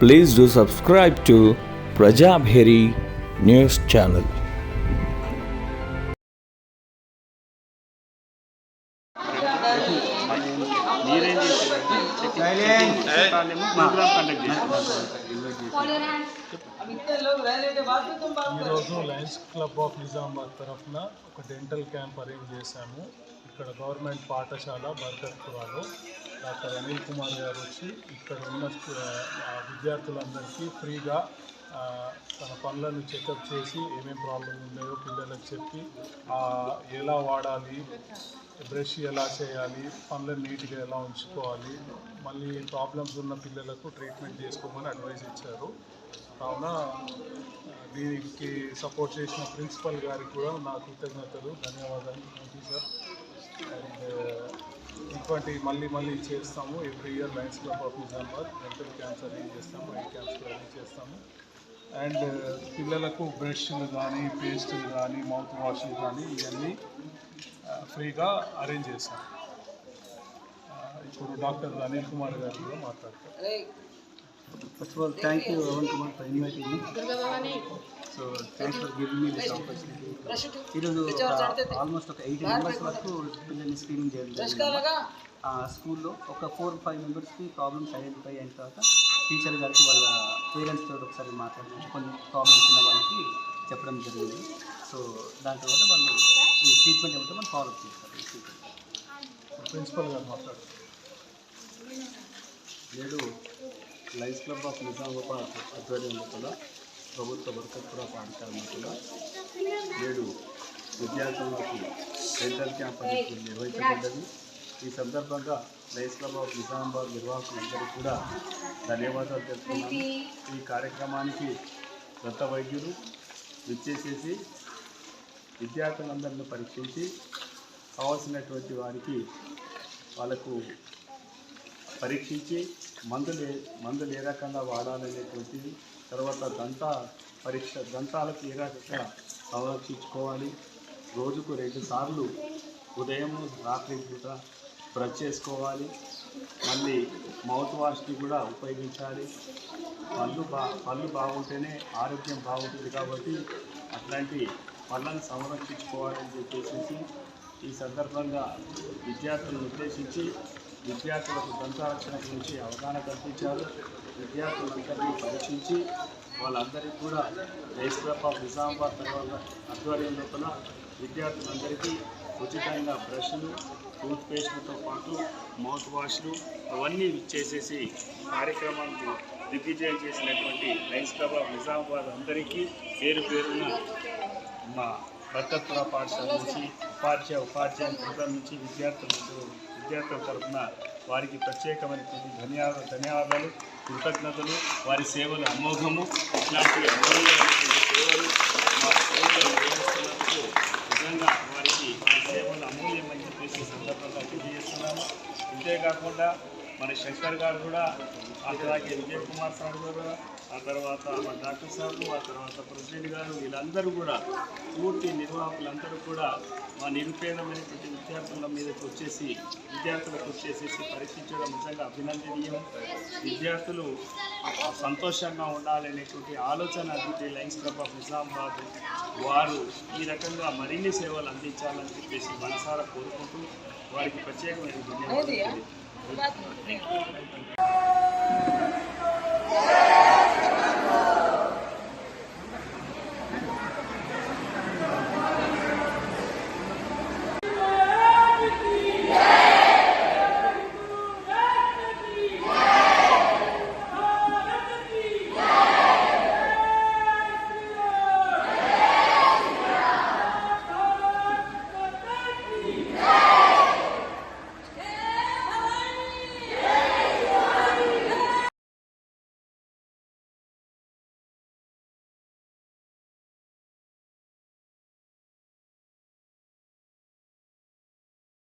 Please do subscribe to Prajabheri News Channel. మీరేం చేశారంటే checking చేస్తానేమో programme conduct చేశారు ఈరోజు లయన్స్ క్లబ్ ఆఫ్ నిజామాబాద్ తరఫున ఒక డెంటల్ క్యాంప్ అరేంజ్ చేశాము ఇక్కడ గవర్నమెంట్ పాఠశాల బర్కత్పురాలో డాక్టర్ అనిల్ కుమార్ గారు వచ్చి ఇక్కడ ఉన్న విద్యార్థులందరికీ ఫ్రీగా తన పనులను చెకప్ చేసి ఏమేం ప్రాబ్లం ఉన్నాయో పిల్లలకు చెప్పి ఎలా వాడాలి బ్రష్ ఎలా చేయాలి పనులను నీట్గా ఎలా ఉంచుకోవాలి మళ్ళీ ప్రాబ్లమ్స్ ఉన్న పిల్లలకు ట్రీట్మెంట్ చేసుకోమని అడ్వైస్ ఇచ్చారు. కావున దీనికి సపోర్ట్ చేసిన ప్రిన్సిపల్ గారికి కూడా నా కృతజ్ఞతలు ధన్యవాదాలు. థ్యాంక్ యూ సార్ ఇటువంటి మళ్ళీ మళ్ళీ చేస్తాము. Every year lions club of Nizamabad dental camps arrange చేస్తాము ఐ క్యాంప్స్ అరేంజ్ చేస్తాము. అండ్ పిల్లలకు బ్రష్లు కానీ పేస్టులు కానీ మౌత్ వాష్లు కానీ ఇవన్నీ ఫ్రీగా అరేంజ్ చేస్తాం ఆ, ఇప్పుడు డాక్టర్ అనిల్ కుమార్ గారు కూడా మాట్లాడతారు. First of all, thank you, Ravan Kumar, for inviting So, thanks for giving me this opportunity. ఈరోజు ఆల్మోస్ట్ ఒక ఎయిటీ మెంబర్స్ వరకు పిల్లల్ని స్క్రీనింగ్ చేయడం జరిగింది. ఆ స్కూల్లో ఒక ఫోర్ ఫైవ్ మెంబర్స్కి ప్రాబ్లమ్స్ ఐడెంటిఫై అయిన తర్వాత టీచర్ గారికి వాళ్ళ పేరెంట్స్ తోటి ఒకసారి మాట్లాడి కొన్ని ప్రాబ్లమ్స్ ఉన్న వాళ్ళకి చెప్పడం జరిగింది. సో దాని తర్వాత వాళ్ళు ఈ ట్రీట్మెంట్ ఏమిటో మనం ఫాలో చేస్తారు ఈ ట్రీట్మెంట్ ప్రిన్సిపల్ గారు మాట్లాడతారు. నేడు లయన్స్ క్లబ్ ఆఫ్ నిజామాబాద్ ఆధ్వర్యంలో కూడా ప్రభుత్వ బర్కత్పుర పాఠశాలలో కూడా నేడు విద్యార్థులకు సెంటర్ క్యాంప్ అనేది నిర్వహించబడ్డది. ఈ సందర్భంగా లయన్స్ ఆఫ్ నిజామాబాద్ నిర్వాహకులందరూ కూడా ధన్యవాదాలు తెలుపుతున్నాను. ఈ కార్యక్రమానికి దత్త వైద్యులు విచ్చేసేసి విద్యార్థులందరిని పరీక్షించి కావాల్సినటువంటి వారికి వాళ్ళకు పరీక్షించి మందులు మందులు ఏ రకంగా వాడాలనేటువంటిది తర్వాత దంత పరీక్ష దంతాలకు ఏ రకంగా సంరక్షించుకోవాలి? రోజుకు రెండు సార్లు ఉదయం రాత్రి పూట బ్రష్ చేసుకోవాలి. మళ్ళీ మౌత్ వాష్ని కూడా ఉపయోగించాలి. పళ్ళు బా పళ్ళు బాగుంటేనే ఆరోగ్యం బాగుంటుంది కాబట్టి అట్లాంటి పళ్ళను సంరక్షించుకోవాలని చెప్పేసి ఈ సందర్భంగా విద్యార్థులను ఉద్దేశించి విద్యార్థులకు దంతారక్షణ గురించి అవగాహన కల్పించారు. విద్యార్థులందరినీ పరీక్షించి వాళ్ళందరికీ కూడా రైస్ ఆఫ్ నిజామాబాద్ తర్వాత ఆధ్వర్యం లోపల విద్యార్థులందరికీ ఉచితంగా బ్రష్లు టూత్పేస్ట్లతో పాటు మౌత్ వాష్లు అవన్నీ ఇచ్చేసేసి కార్యక్రమానికి దిగ్విజయం చేసినటువంటి లైన్స్ క్లబ్ ఆఫ్ నిజామాబాద్ అందరికీ పేరు పేరున మా భర్తత్వ పాఠశాల నుంచి ఉపాధ్యాయ ఉపాధ్యాయ బృందం నుంచి విద్యార్థులకు విద్యార్థుల తరఫున వారికి ప్రత్యేకమైనటువంటి ధన్యవాదాలు ధన్యవాదాలు కృతజ్ఞతలు వారి సేవలు అమోఘము. ఇట్లాంటి అమూల్యమైనటువంటి సేవలు మా నిర్వహిస్తున్నందుకు నిజంగా వారికి వారి సేవలు అమూల్యమని చెప్పేసి సందర్భంగా తెలియజేస్తున్నాము. ఇంతేకాకుండా మన శంకర్ గారు కూడా అట్లాగే విజయ్ కుమార్ సార్ గారు ఆ తర్వాత మన డాక్టర్ సార్లు ఆ తర్వాత ప్రెసిడెంట్ గారు వీళ్ళందరూ కూడా పూర్తి నిర్వాహకులందరూ కూడా మా నిరుపేదమైనటువంటి విద్యార్థుల మీదకి వచ్చేసి విద్యార్థులకు వచ్చేసేసి పరీక్షించడం నిజంగా అభినందనీయం. విద్యార్థులు సంతోషంగా ఉండాలనేటువంటి ఆలోచన అభివృద్ధి లైన్స్ క్లబ్ ఆఫ్ నిజామాబాద్ వారు ఈ రకంగా మరిన్ని సేవలు అందించాలని చెప్పేసి మనసారా కోరుకుంటూ వారికి ప్రత్యేకమైన ధన్యవాదాలు